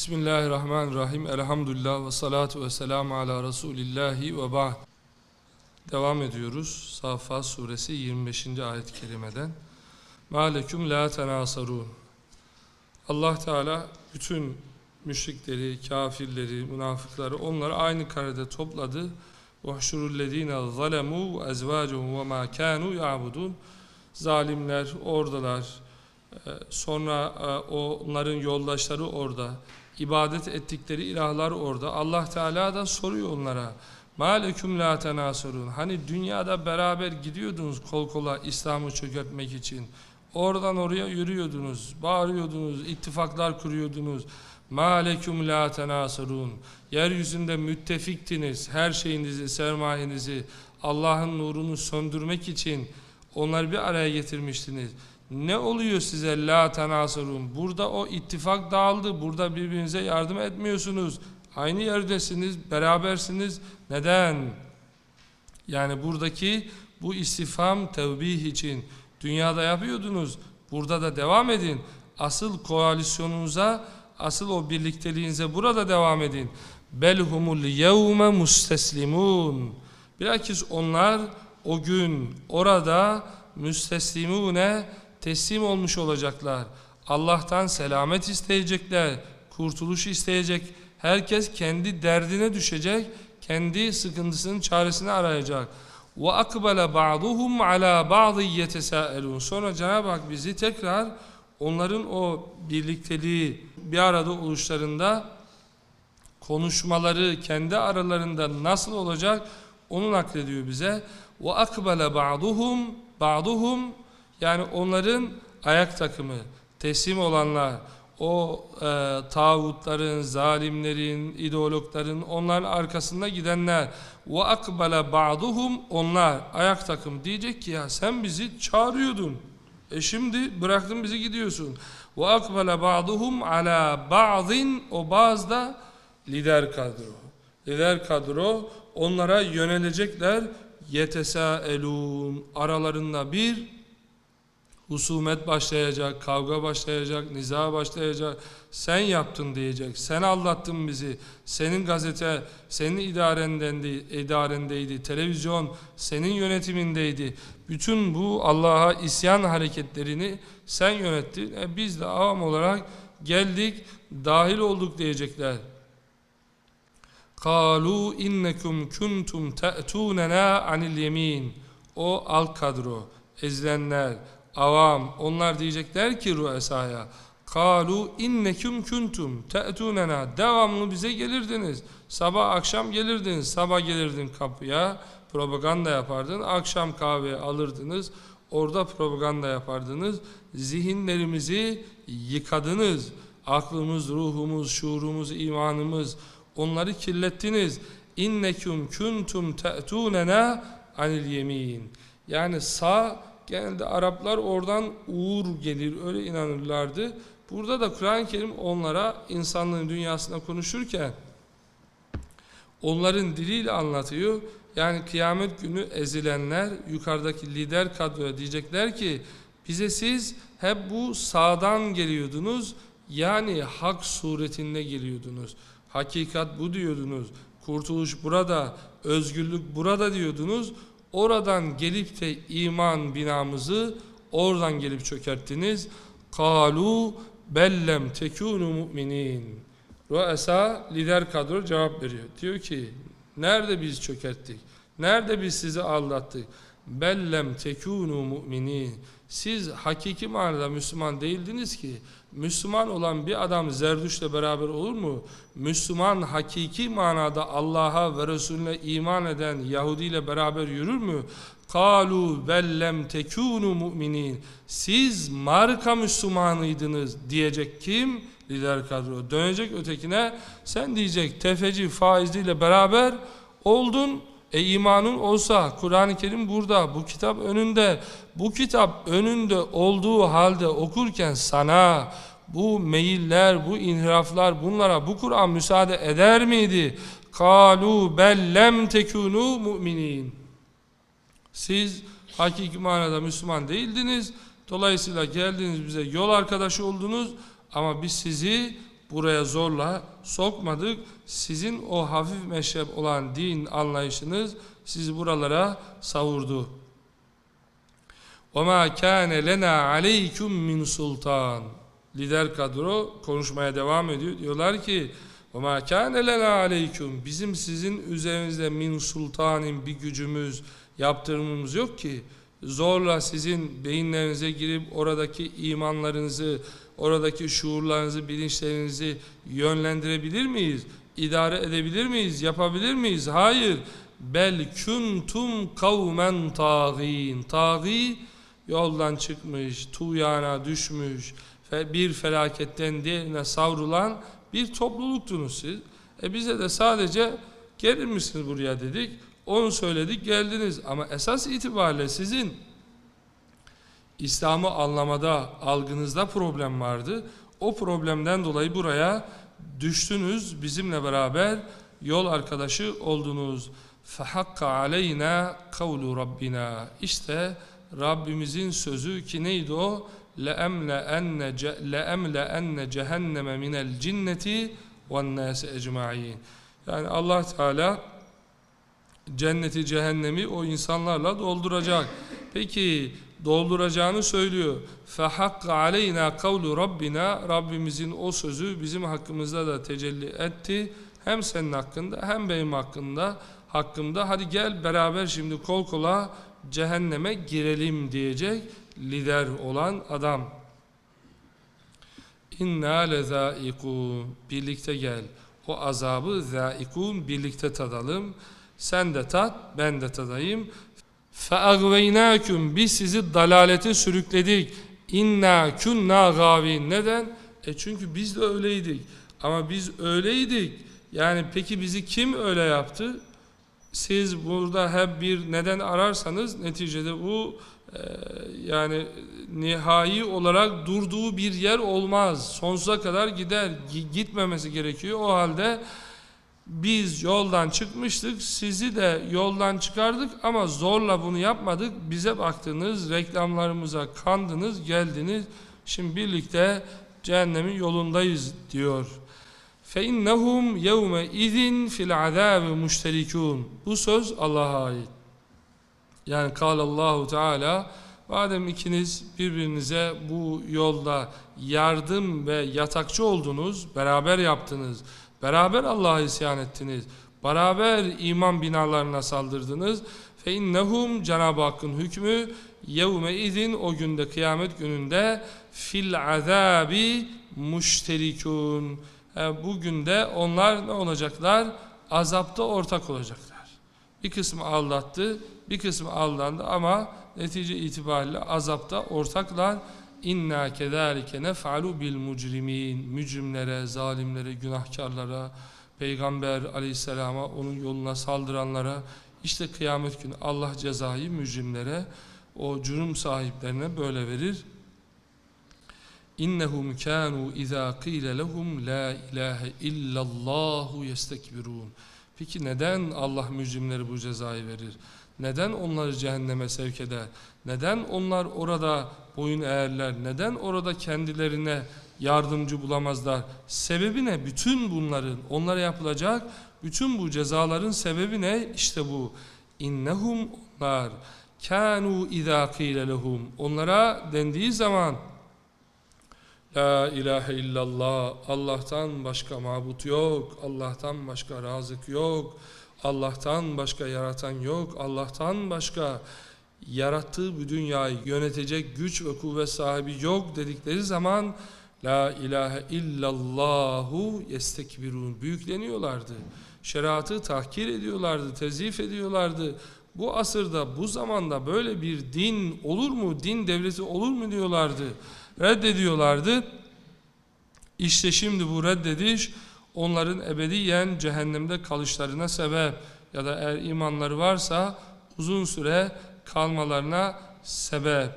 Bismillahirrahmanirrahim. Elhamdülillah ve salatu ve selamu ala Resulillahi ve ba'd. Devam ediyoruz. Safa suresi 25. ayet-i kerimeden. Maleküm la tenasarun. Allah Teala bütün müşrikleri, kafirleri, münafıkları onları aynı karede topladı. وَحْشُرُ الَّذ۪ينَ ظَلَمُوا وَاَزْوَاجُهُمْ وَمَا كَانُوا يَعْبُدُونَ Zalimler oradalar. Ee, Sonra e, onların yoldaşları orada. ibadet ettikleri ilahlar orada. Allah Teala da soruyor onlara. Maleküm la tenasurun. Hani dünyada beraber gidiyordunuz kol kola İslam'ı çökertmek için. Oradan oraya yürüyordunuz, bağırıyordunuz, ittifaklar kuruyordunuz. Maleküm la tenasurun. Yeryüzünde müttefiktiniz. Her şeyinizi, sermayenizi Allah'ın nurunu söndürmek için onları bir araya getirmiştiniz. Ne oluyor size la tenasurun? Burada o ittifak dağıldı. Burada birbirinize yardım etmiyorsunuz. Aynı yerdesiniz, berabersiniz. Neden? Yani buradaki bu istifam tevbih için dünyada yapıyordunuz. Burada da devam edin. Asıl koalisyonunuza, asıl o birlikteliğinize burada devam edin. Belhumul yevme musteslimun. Bilakis onlar o gün orada müsteslimune teslim olmuş olacaklar. Allah'tan selamet isteyecekler, kurtuluş isteyecek. Herkes kendi derdine düşecek, kendi sıkıntısının çaresini arayacak. Ve akbala ba'duhum ala ba'dı yetesaelun. Sonra Cenab-ı Hak bizi tekrar onların o birlikteliği bir arada oluşlarında konuşmaları kendi aralarında nasıl olacak onu naklediyor bize. Ve akbala ba'duhum ba'duhum yani onların ayak takımı teslim olanlar o e, tağutların, zalimlerin, ideologların onların arkasında gidenler ve akbala ba'duhum onlar ayak takım diyecek ki ya sen bizi çağırıyordun. E şimdi bıraktın bizi gidiyorsun. Ve akbala ba'duhum ala ba'din o bazda lider kadro. Lider kadro onlara yönelecekler. Yetesaelun aralarında bir husumet başlayacak, kavga başlayacak, niza başlayacak. Sen yaptın diyecek, sen aldattın bizi, senin gazete, senin idarendendi, idarendeydi, televizyon senin yönetimindeydi. Bütün bu Allah'a isyan hareketlerini sen yönettin. E biz de avam olarak geldik, dahil olduk diyecekler. Kalu innekum kuntum te'tunena anil yemin. O al kadro, ezilenler, avam, onlar diyecekler ki Ruesa'ya kalu innekum kuntum te'tunena devamlı bize gelirdiniz. Sabah akşam gelirdiniz. Sabah gelirdin kapıya propaganda yapardın. Akşam kahve alırdınız. Orada propaganda yapardınız. Zihinlerimizi yıkadınız. Aklımız, ruhumuz, şuurumuz, imanımız onları kirlettiniz. İnnekum kuntum te'tunena anil yemin. Yani sağ Genelde Araplar oradan uğur gelir öyle inanırlardı. Burada da Kur'an-ı Kerim onlara insanlığın dünyasında konuşurken onların diliyle anlatıyor. Yani kıyamet günü ezilenler yukarıdaki lider kadroya diyecekler ki bize siz hep bu sağdan geliyordunuz yani hak suretinde geliyordunuz. Hakikat bu diyordunuz. Kurtuluş burada, özgürlük burada diyordunuz. Oradan gelip de iman binamızı oradan gelip çökerttiniz. Kalu bellem tekunu mu'minin. Ruesa lider kadro cevap veriyor. Diyor ki nerede biz çökerttik? Nerede biz sizi aldattık? Bellem tekunu mu'minin. Siz hakiki manada Müslüman değildiniz ki. Müslüman olan bir adam Zerdüş'le beraber olur mu? Müslüman hakiki manada Allah'a ve Resulüne iman eden Yahudi ile beraber yürür mü? Kalu bellem tekunu mu'minin. Siz marka Müslümanıydınız diyecek kim? Lider kadro. Dönecek ötekine sen diyecek tefeci faizliyle beraber oldun e imanın olsa Kur'an-ı Kerim burada, bu kitap önünde, bu kitap önünde olduğu halde okurken sana bu meyiller, bu inhiraflar bunlara bu Kur'an müsaade eder miydi? Kalu bellem tekunu mu'minin. Siz hakiki manada Müslüman değildiniz. Dolayısıyla geldiniz bize yol arkadaşı oldunuz ama biz sizi buraya zorla sokmadık. Sizin o hafif meşrep olan din anlayışınız sizi buralara savurdu. وَمَا كَانَ لَنَا عَلَيْكُمْ مِنْ sultan. Lider kadro konuşmaya devam ediyor. Diyorlar ki وَمَا كَانَ لَنَا عَلَيْكُمْ Bizim sizin üzerinizde min sultanin bir gücümüz, yaptırımımız yok ki. Zorla sizin beyinlerinize girip oradaki imanlarınızı, oradaki şuurlarınızı, bilinçlerinizi yönlendirebilir miyiz? İdare edebilir miyiz? Yapabilir miyiz? Hayır. Bel kuntum kavmen tağin. Taği yoldan çıkmış, tuğyana düşmüş, bir felaketten diğerine savrulan bir topluluktunuz siz. E bize de sadece gelir misiniz buraya dedik. Onu söyledik geldiniz ama esas itibariyle sizin İslam'ı anlamada, algınızda problem vardı. O problemden dolayı buraya düştünüz, bizimle beraber yol arkadaşı oldunuz. فَحَقَّ عَلَيْنَا قَوْلُ Rabbina. İşte Rabbimizin sözü ki neydi o? لَأَمْلَأَنَّ ce- لَأَمْلَأَنَّ جَهَنَّمَ مِنَ الْجِنَّةِ وَالنَّاسِ اَجْمَعِينَ Yani Allah Teala cenneti cehennemi o insanlarla dolduracak. Peki dolduracağını söylüyor. فَحَقَّ عَلَيْنَا قَوْلُ Rabbina Rabbimizin o sözü bizim hakkımızda da tecelli etti. Hem senin hakkında hem benim hakkında hakkımda. Hadi gel beraber şimdi kol kola cehenneme girelim diyecek lider olan adam. İnna lezâikûn birlikte gel. O azabı zâikûn birlikte tadalım. Sen de tat, ben de tadayım. فَاَغْوَيْنَاكُمْ Biz sizi dalalete sürükledik. İnna kunna gavin. Neden? E çünkü biz de öyleydik. Ama biz öyleydik. Yani peki bizi kim öyle yaptı? Siz burada hep bir neden ararsanız neticede bu e, yani nihai olarak durduğu bir yer olmaz. Sonsuza kadar gider. Gi- Gitmemesi gerekiyor. O halde biz yoldan çıkmıştık, sizi de yoldan çıkardık ama zorla bunu yapmadık. Bize baktınız, reklamlarımıza kandınız, geldiniz. Şimdi birlikte cehennemin yolundayız diyor. فَاِنَّهُمْ يَوْمَ اِذٍ فِي الْعَذَابِ مُشْتَرِكُونَ Bu söz Allah'a ait. Yani Allahu Teala madem ikiniz birbirinize bu yolda yardım ve yatakçı oldunuz, beraber yaptınız, beraber Allah'a isyan ettiniz, beraber iman binalarına saldırdınız. Fe innehum Cenab-ı Hakk'ın hükmü yevme izin o günde kıyamet gününde fil azabi müşterikun. E, bugün de onlar ne olacaklar? Azapta ortak olacaklar. Bir kısmı aldattı, bir kısmı aldandı ama netice itibariyle azapta ortaklar. İnna kezalike nef'alu bil mucrimin. Mücrimlere, zalimlere, günahkarlara, Peygamber aleyhisselama, onun yoluna saldıranlara, işte kıyamet günü Allah cezayı mücrimlere, o cürüm sahiplerine böyle verir. İnnehum kanu iza qila lehum la ilahe illallahu yestekbirun. Peki neden Allah mücrimleri bu cezayı verir? Neden onları cehenneme sevk eder? Neden onlar orada boyun eğerler? Neden orada kendilerine yardımcı bulamazlar? Sebebi ne? Bütün bunların onlara yapılacak bütün bu cezaların sebebi ne? İşte bu. İnnehum onlar kanu qila lehum. Onlara dendiği zaman La ilahe illallah. Allah'tan başka mabut yok. Allah'tan başka razık yok. Allah'tan başka yaratan yok. Allah'tan başka yarattığı bu dünyayı yönetecek güç ve kuvvet sahibi yok dedikleri zaman La ilahe illallahu yestekbirun. Büyükleniyorlardı. Şeriatı tahkir ediyorlardı, tezif ediyorlardı. Bu asırda, bu zamanda böyle bir din olur mu, din devleti olur mu diyorlardı reddediyorlardı. İşte şimdi bu reddediş onların ebediyen cehennemde kalışlarına sebep ya da eğer imanları varsa uzun süre kalmalarına sebep.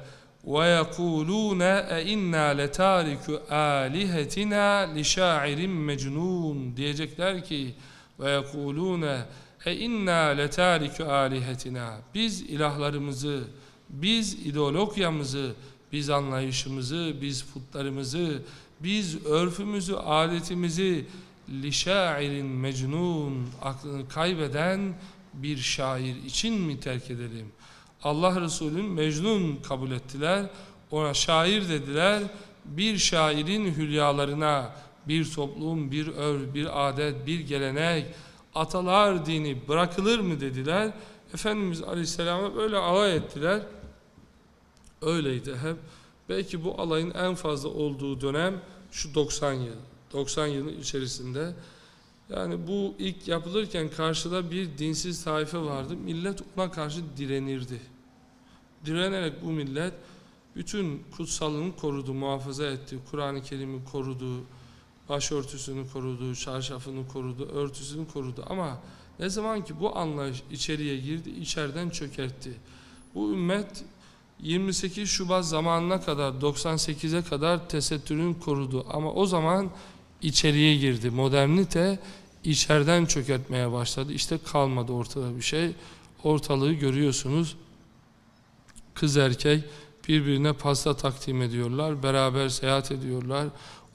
وَيَقُولُونَ اَاِنَّا لَتَارِكُ آلِهَتِنَا لِشَاعِرٍ مَجْنُونَ diyecekler ki وَيَقُولُونَ اَاِنَّا لَتَارِكُ آلِهَتِنَا Biz ilahlarımızı, biz ideologiyamızı, biz anlayışımızı, biz putlarımızı, Biz örfümüzü, adetimizi li şairin mecnun aklını kaybeden bir şair için mi terk edelim? Allah Resulü'nün mecnun kabul ettiler. Ona şair dediler. Bir şairin hülyalarına bir toplum, bir ör, bir adet, bir gelenek, atalar dini bırakılır mı dediler. Efendimiz Aleyhisselam'a böyle alay ettiler. Öyleydi hep. Belki bu alayın en fazla olduğu dönem şu 90 yıl. 90 yılın içerisinde. Yani bu ilk yapılırken karşıda bir dinsiz taife vardı. Millet ona karşı direnirdi. Direnerek bu millet bütün kutsalını korudu, muhafaza etti. Kur'an-ı Kerim'i korudu, başörtüsünü korudu, çarşafını korudu, örtüsünü korudu. Ama ne zaman ki bu anlayış içeriye girdi, içeriden çökertti. Bu ümmet 28 Şubat zamanına kadar, 98'e kadar tesettürün korudu. Ama o zaman içeriye girdi. Modernite içeriden çökertmeye başladı. İşte kalmadı ortada bir şey. Ortalığı görüyorsunuz. Kız erkek birbirine pasta takdim ediyorlar. Beraber seyahat ediyorlar.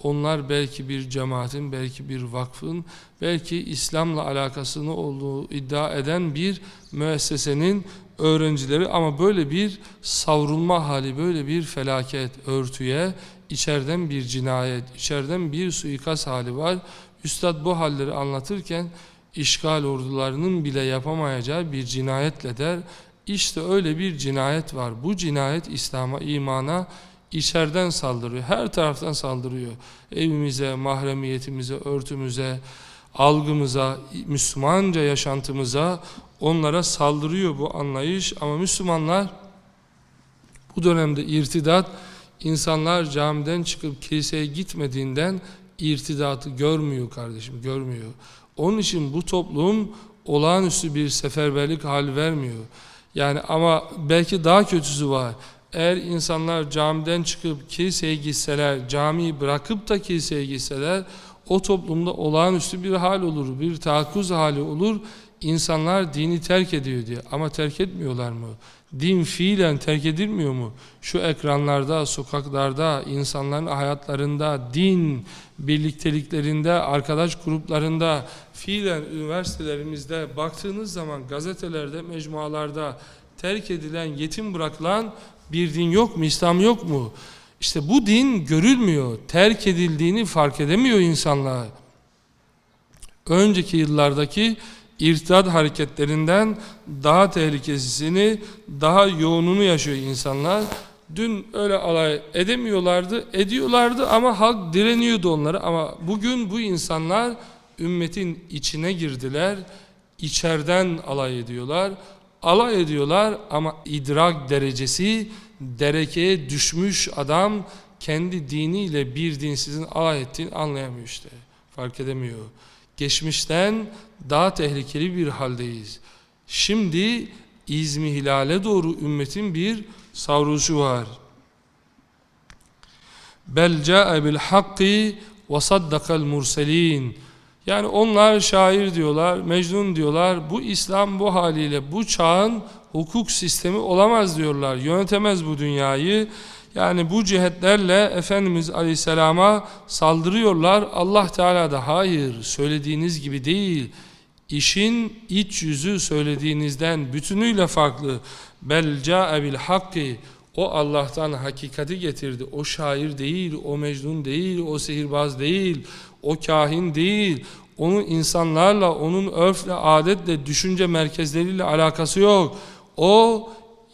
Onlar belki bir cemaatin, belki bir vakfın, belki İslam'la alakasını olduğu iddia eden bir müessesenin öğrencileri ama böyle bir savrulma hali, böyle bir felaket örtüye, içeriden bir cinayet, içeriden bir suikast hali var. Üstad bu halleri anlatırken işgal ordularının bile yapamayacağı bir cinayetle der. İşte öyle bir cinayet var. Bu cinayet İslam'a, imana içeriden saldırıyor. Her taraftan saldırıyor. Evimize, mahremiyetimize, örtümüze, algımıza, Müslümanca yaşantımıza onlara saldırıyor bu anlayış. Ama Müslümanlar bu dönemde irtidat, insanlar camiden çıkıp kiliseye gitmediğinden irtidatı görmüyor kardeşim, görmüyor. Onun için bu toplum olağanüstü bir seferberlik hal vermiyor. Yani ama belki daha kötüsü var. Eğer insanlar camiden çıkıp kiliseye gitseler, camiyi bırakıp da kiliseye gitseler, o toplumda olağanüstü bir hal olur, bir tahakkuz hali olur. İnsanlar dini terk ediyor diye. Ama terk etmiyorlar mı? Din fiilen terk edilmiyor mu? Şu ekranlarda, sokaklarda, insanların hayatlarında, din birlikteliklerinde, arkadaş gruplarında, fiilen üniversitelerimizde baktığınız zaman gazetelerde, mecmualarda terk edilen, yetim bırakılan bir din yok mu? İslam yok mu? İşte bu din görülmüyor. Terk edildiğini fark edemiyor insanlar. Önceki yıllardaki irtidat hareketlerinden daha tehlikesini, daha yoğununu yaşıyor insanlar. Dün öyle alay edemiyorlardı, ediyorlardı ama halk direniyordu onları. Ama bugün bu insanlar ümmetin içine girdiler, içeriden alay ediyorlar. Alay ediyorlar ama idrak derecesi derekeye düşmüş adam kendi diniyle bir dinsizin alay ettiğini anlayamıyor işte. Fark edemiyor. Geçmişten daha tehlikeli bir haldeyiz. Şimdi İzmi Hilal'e doğru ümmetin bir savruluşu var. Bel ca'e bil hakki ve saddakal murselin. Yani onlar şair diyorlar, mecnun diyorlar. Bu İslam bu haliyle bu çağın hukuk sistemi olamaz diyorlar. Yönetemez bu dünyayı. Yani bu cihetlerle Efendimiz Aleyhisselam'a saldırıyorlar. Allah Teala da hayır söylediğiniz gibi değil. İşin iç yüzü söylediğinizden bütünüyle farklı. Bel ca'e bil hakki. O Allah'tan hakikati getirdi. O şair değil, o mecnun değil, o sihirbaz değil, o kahin değil. Onun insanlarla, onun örfle, adetle, düşünce merkezleriyle alakası yok. O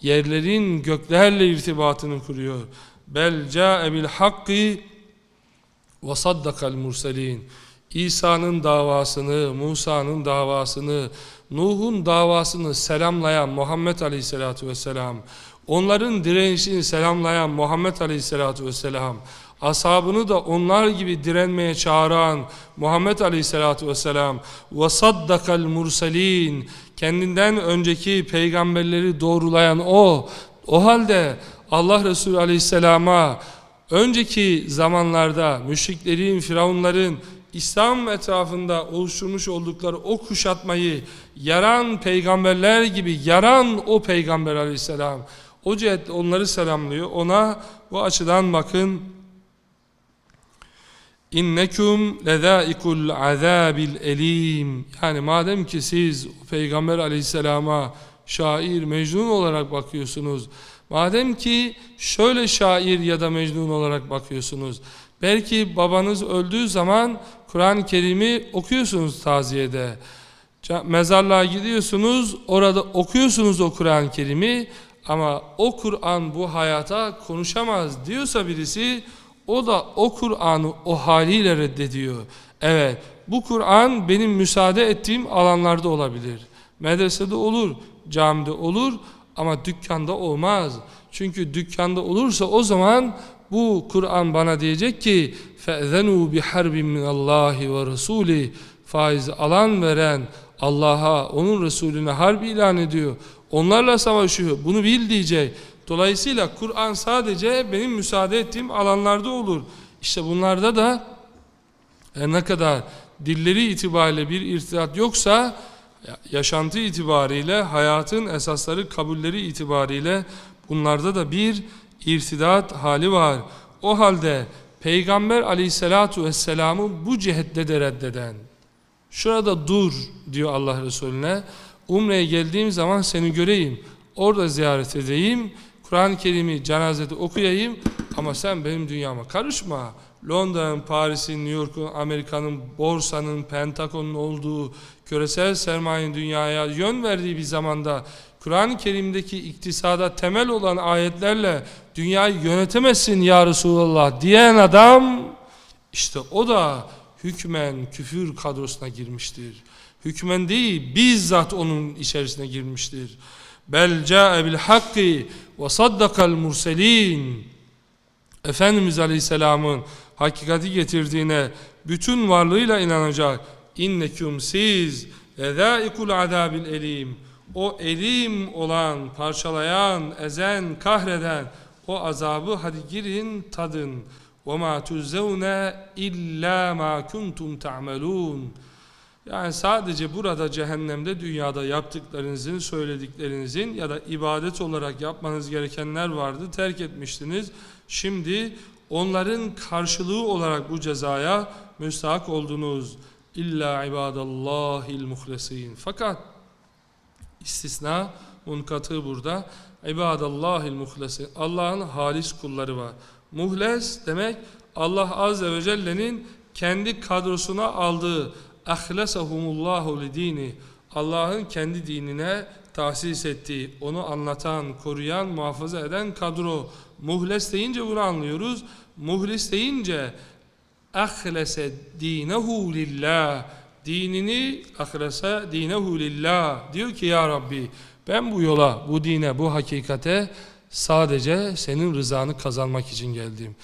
yerlerin göklerle irtibatını kuruyor. Bel ca'e bil hakki ve saddakal murselin. İsa'nın davasını, Musa'nın davasını, Nuh'un davasını selamlayan Muhammed Aleyhisselatü Vesselam, onların direnişini selamlayan Muhammed Aleyhisselatü Vesselam, ashabını da onlar gibi direnmeye çağıran Muhammed Aleyhisselatü Vesselam ve saddakal murselin kendinden önceki peygamberleri doğrulayan o o halde Allah Resulü Aleyhisselam'a önceki zamanlarda müşriklerin, firavunların İslam etrafında oluşturmuş oldukları o kuşatmayı yaran peygamberler gibi yaran o peygamber aleyhisselam o cihetle onları selamlıyor. Ona bu açıdan bakın innekum lezaikul azabil elim. Yani madem ki siz Peygamber aleyhisselama şair, mecnun olarak bakıyorsunuz. Madem ki şöyle şair ya da mecnun olarak bakıyorsunuz. Belki babanız öldüğü zaman Kur'an-ı Kerim'i okuyorsunuz taziyede. Mezarlığa gidiyorsunuz, orada okuyorsunuz o Kur'an-ı Kerim'i ama o Kur'an bu hayata konuşamaz diyorsa birisi o da o Kur'an'ı o haliyle reddediyor. Evet, bu Kur'an benim müsaade ettiğim alanlarda olabilir. Medresede olur, camide olur ama dükkanda olmaz. Çünkü dükkanda olursa o zaman bu Kur'an bana diyecek ki فَاَذَنُوا بِحَرْبٍ مِنَ اللّٰهِ وَرَسُولِهِ Faizi alan veren Allah'a, onun Resulüne harp ilan ediyor. Onlarla savaşıyor. Bunu bil diyecek. Dolayısıyla Kur'an sadece benim müsaade ettiğim alanlarda olur. İşte bunlarda da her ne kadar dilleri itibariyle bir irtidat yoksa ya- yaşantı itibariyle hayatın esasları kabulleri itibariyle bunlarda da bir irtidat hali var. O halde Peygamber aleyhissalatu vesselam'ı bu cihette de reddeden şurada dur diyor Allah Resulüne Umre'ye geldiğim zaman seni göreyim orada ziyaret edeyim Kur'an-ı Kerim'i cenazede okuyayım ama sen benim dünyama karışma Londra'nın, Paris'in, New York'un, Amerika'nın, borsanın, Pentagon'un olduğu küresel sermayenin dünyaya yön verdiği bir zamanda Kur'an-ı Kerim'deki iktisada temel olan ayetlerle dünyayı yönetemezsin ya Resulallah diyen adam işte o da hükmen küfür kadrosuna girmiştir. Hükmen değil bizzat onun içerisine girmiştir. Bel ca'e bil hakki ve saddakal murselin. Efendimiz Aleyhisselam'ın hakikati getirdiğine bütün varlığıyla inanacak. İnneküm siz lezaikul azabil elim. O elim olan, parçalayan, ezen, kahreden o azabı hadi girin tadın. وَمَا تُزَّوْنَ اِلَّا مَا كُنْتُمْ تَعْمَلُونَ yani sadece burada cehennemde dünyada yaptıklarınızın, söylediklerinizin ya da ibadet olarak yapmanız gerekenler vardı, terk etmiştiniz. Şimdi onların karşılığı olarak bu cezaya müstahak oldunuz. İlla ibadallahil muhlesin. Fakat istisna munkatı burada. İbadallahil muhlesin. Allah'ın halis kulları var. Muhles demek Allah Azze ve Celle'nin kendi kadrosuna aldığı ahlesahumullahu lidini Allah'ın kendi dinine tahsis ettiği, onu anlatan, koruyan, muhafaza eden kadro. Muhles deyince bunu anlıyoruz. Muhlis deyince ahlese dinehu lillah dinini ahlese dinehu lillah diyor ki ya Rabbi ben bu yola, bu dine, bu hakikate sadece senin rızanı kazanmak için geldim.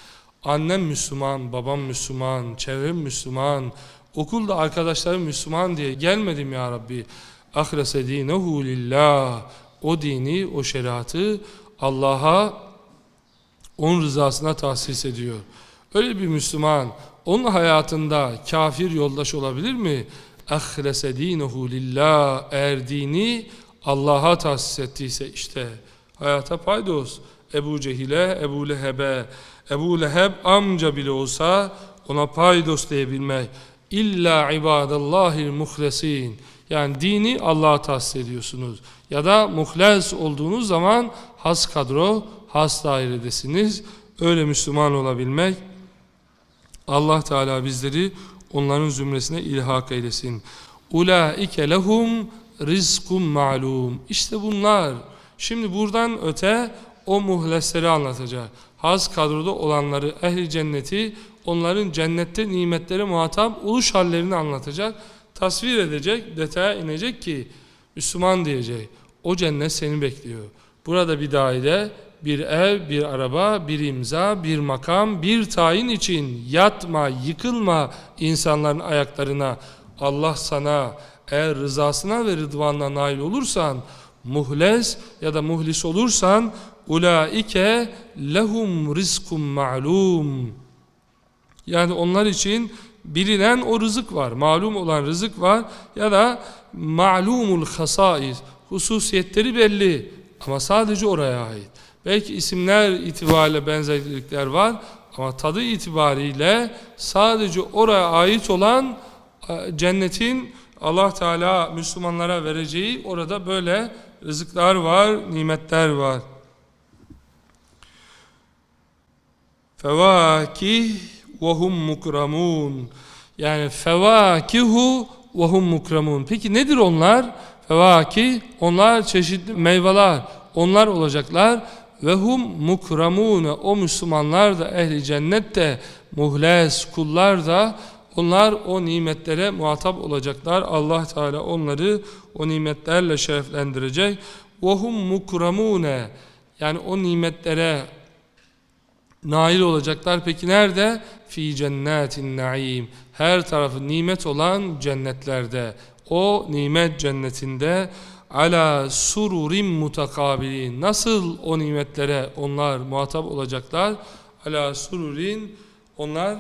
Annem Müslüman, babam Müslüman, çevrem Müslüman, okulda arkadaşlarım Müslüman diye gelmedim ya Rabbi. Ahlese dinehu lillah. O dini, o şeriatı Allah'a, onun rızasına tahsis ediyor. Öyle bir Müslüman, onun hayatında kafir yoldaş olabilir mi? Ahlese dinehu lillah. Eğer dini Allah'a tahsis ettiyse işte hayata paydos. Ebu Cehil'e, Ebu Leheb'e, Ebu Leheb amca bile olsa ona paydos diyebilmek. İlla ibadallahil muhlesin. Yani dini Allah'a tahsis ediyorsunuz. Ya da muhles olduğunuz zaman has kadro, has dairedesiniz. Öyle Müslüman olabilmek. Allah Teala bizleri onların zümresine ilhak eylesin. Ulaike lehum rizkum ma'lum. İşte bunlar. Şimdi buradan öte o muhlesleri anlatacak. Haz kadroda olanları, ehli cenneti, onların cennette nimetlere muhatap oluş hallerini anlatacak. Tasvir edecek, detaya inecek ki Müslüman diyecek. O cennet seni bekliyor. Burada bir daire, bir ev, bir araba, bir imza, bir makam, bir tayin için yatma, yıkılma insanların ayaklarına. Allah sana eğer rızasına ve rıdvanına nail olursan, muhles ya da muhlis olursan, ulaike lehum rizkum ma'lum. Yani onlar için bilinen o rızık var, malum olan rızık var ya da ma'lumul hasais, hususiyetleri belli ama sadece oraya ait. Belki isimler itibariyle benzerlikler var ama tadı itibariyle sadece oraya ait olan e, cennetin Allah Teala Müslümanlara vereceği orada böyle rızıklar var, nimetler var. Fevakih ve hum mukramun. Yani fevakihu ve hum mukramun. Peki nedir onlar? Fevakih, onlar çeşitli meyveler, onlar olacaklar. Ve hum mukramune, o Müslümanlar da ehli cennet de muhles kullar da onlar o nimetlere muhatap olacaklar. Allah Teala onları o nimetlerle şereflendirecek. Ve hum mukramune, yani o nimetlere nail olacaklar. Peki nerede? Fi cennetin naim. Her tarafı nimet olan cennetlerde. O nimet cennetinde ala sururim mutakabilin. Nasıl o nimetlere onlar muhatap olacaklar? Ala sururin onlar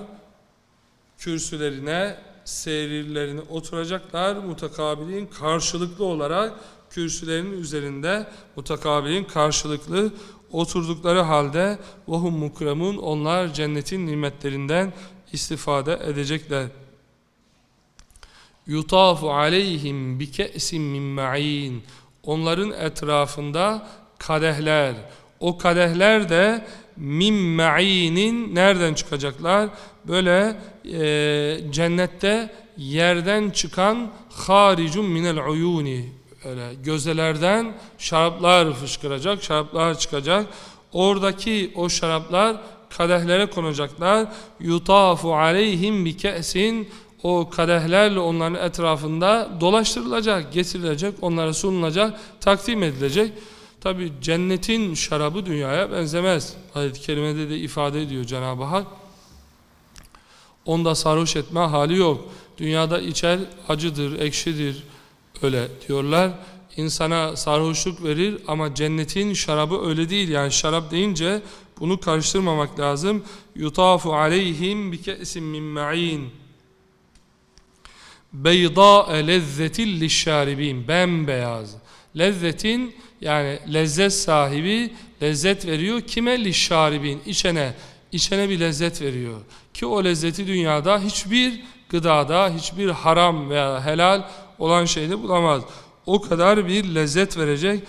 kürsülerine, serirlerine oturacaklar. Mutakabilin karşılıklı olarak kürsülerin üzerinde mutakabilin karşılıklı oturdukları halde vahum mukramun onlar cennetin nimetlerinden istifade edecekler. Yutafu aleyhim bi ke'sin min ma'in. Onların etrafında kadehler. O kadehler de min ma'inin nereden çıkacaklar? Böyle e, cennette yerden çıkan haricun minel uyuni öyle gözelerden şaraplar fışkıracak, şaraplar çıkacak. Oradaki o şaraplar kadehlere konacaklar. Yutafu aleyhim bi ke'sin o kadehlerle onların etrafında dolaştırılacak, getirilecek, onlara sunulacak, takdim edilecek. Tabi cennetin şarabı dünyaya benzemez. Ayet-i kerimede de ifade ediyor Cenab-ı Hak. Onda sarhoş etme hali yok. Dünyada içer acıdır, ekşidir, öyle diyorlar. İnsana sarhoşluk verir ama cennetin şarabı öyle değil. Yani şarap deyince bunu karıştırmamak lazım. Yutafu aleyhim bi ke'sin min ma'in. Beyda lezzetil lişşaribin. Bembeyaz. Lezzetin yani lezzet sahibi lezzet veriyor. Kime lişşaribin? İçene. İçene bir lezzet veriyor. Ki o lezzeti dünyada hiçbir gıdada, hiçbir haram veya helal olan şeyde bulamaz. O kadar bir lezzet verecek.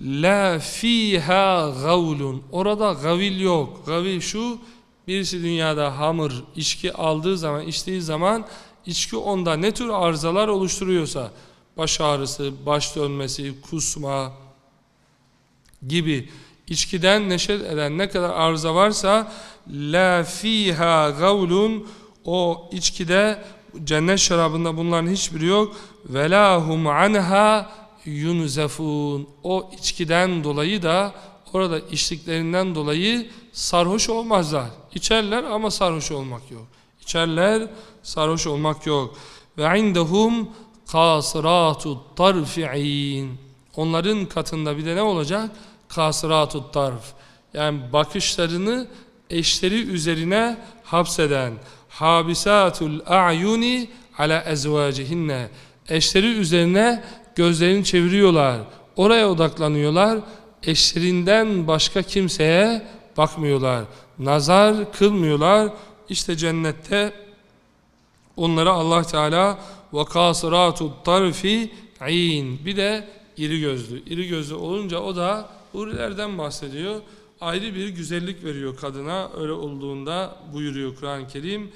La fiha gavlun. Orada gavil yok. Gavil şu, birisi dünyada hamur, içki aldığı zaman, içtiği zaman içki onda ne tür arızalar oluşturuyorsa, baş ağrısı, baş dönmesi, kusma gibi içkiden neşet eden ne kadar arıza varsa la fiha gavlun o içkide cennet şarabında bunların hiçbiri yok. Velahum anha yunzefun. O içkiden dolayı da orada içtiklerinden dolayı sarhoş olmazlar. İçerler ama sarhoş olmak yok. İçerler sarhoş olmak yok. Ve indehum kasratut tarfi'in. Onların katında bir de ne olacak? Kasratut tarf. Yani bakışlarını eşleri üzerine hapseden habisatul a'yuni ala ezvacihinne. Eşleri üzerine gözlerini çeviriyorlar oraya odaklanıyorlar. Eşlerinden başka kimseye bakmıyorlar nazar kılmıyorlar. İşte cennette onlara Allah Teala ve kasratut tarfi ayn. Bir de iri gözlü. İri gözlü olunca o da hurilerden bahsediyor ayrı bir güzellik veriyor kadına. Öyle olduğunda buyuruyor Kur'an-ı Kerim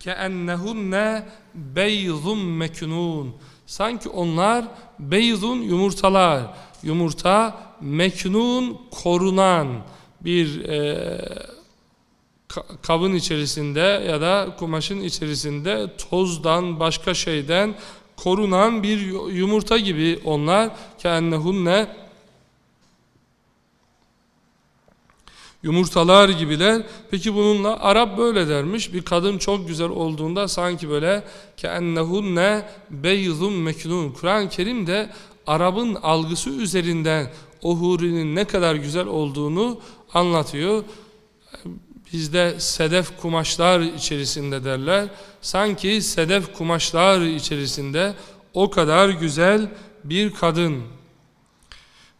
keennehunne beyzun meknun. Sanki onlar beyzun yumurtalar. Yumurta meknun korunan bir e, kabın içerisinde ya da kumaşın içerisinde tozdan başka şeyden korunan bir yumurta gibi onlar. Keennehunne Yumurtalar gibiler. Peki bununla Arap böyle dermiş. Bir kadın çok güzel olduğunda sanki böyle keennehunne beyzun meknun. Kur'an-ı Kerim de Arap'ın algısı üzerinden o hurinin ne kadar güzel olduğunu anlatıyor. Bizde sedef kumaşlar içerisinde derler. Sanki sedef kumaşlar içerisinde o kadar güzel bir kadın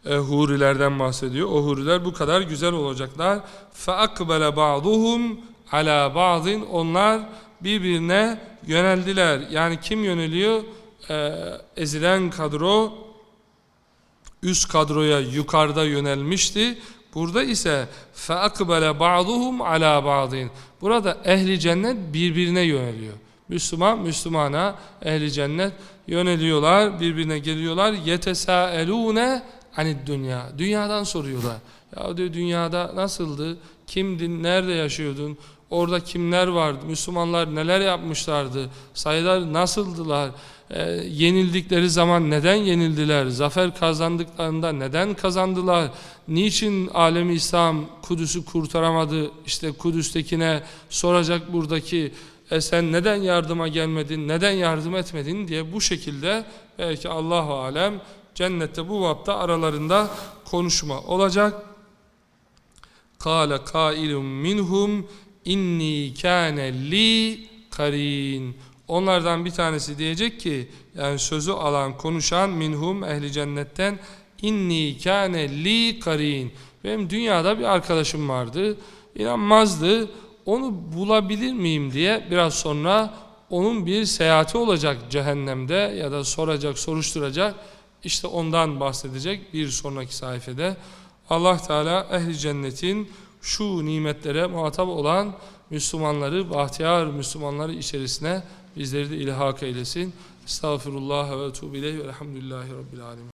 e, hurilerden bahsediyor. O huriler bu kadar güzel olacaklar. فَاَقْبَلَ بَعْضُهُمْ عَلَى بَعْضٍ Onlar birbirine yöneldiler. Yani kim yöneliyor? Ee, ezilen kadro üst kadroya yukarıda yönelmişti. Burada ise فَاَقْبَلَ بَعْضُهُمْ عَلَى بَعْضٍ Burada ehli cennet birbirine yöneliyor. Müslüman, Müslümana, ehli cennet yöneliyorlar, birbirine geliyorlar. يَتَسَاءَلُونَ عَنِ dünya. Dünyadan soruyorlar. Ya diyor dünyada nasıldı? Kimdin? Nerede yaşıyordun? Orada kimler vardı? Müslümanlar neler yapmışlardı? Sayılar nasıldılar? Ee, yenildikleri zaman neden yenildiler? Zafer kazandıklarında neden kazandılar? Niçin alemi İslam Kudüs'ü kurtaramadı? İşte Kudüs'tekine soracak buradaki e sen neden yardıma gelmedin, neden yardım etmedin diye bu şekilde belki Allahu alem cennette bu vapta aralarında konuşma olacak. Kâle kailun minhum inni kâne li karin. Onlardan bir tanesi diyecek ki yani sözü alan konuşan minhum ehli cennetten inni kâne li karin. Benim dünyada bir arkadaşım vardı. İnanmazdı. Onu bulabilir miyim diye biraz sonra onun bir seyahati olacak cehennemde ya da soracak, soruşturacak. İşte ondan bahsedecek bir sonraki sayfede. Allah Teala ehli cennetin şu nimetlere muhatap olan Müslümanları, bahtiyar Müslümanları içerisine bizleri de ilhak eylesin. Estağfirullah ve etûbü ileyh ve elhamdülillahi rabbil alemin.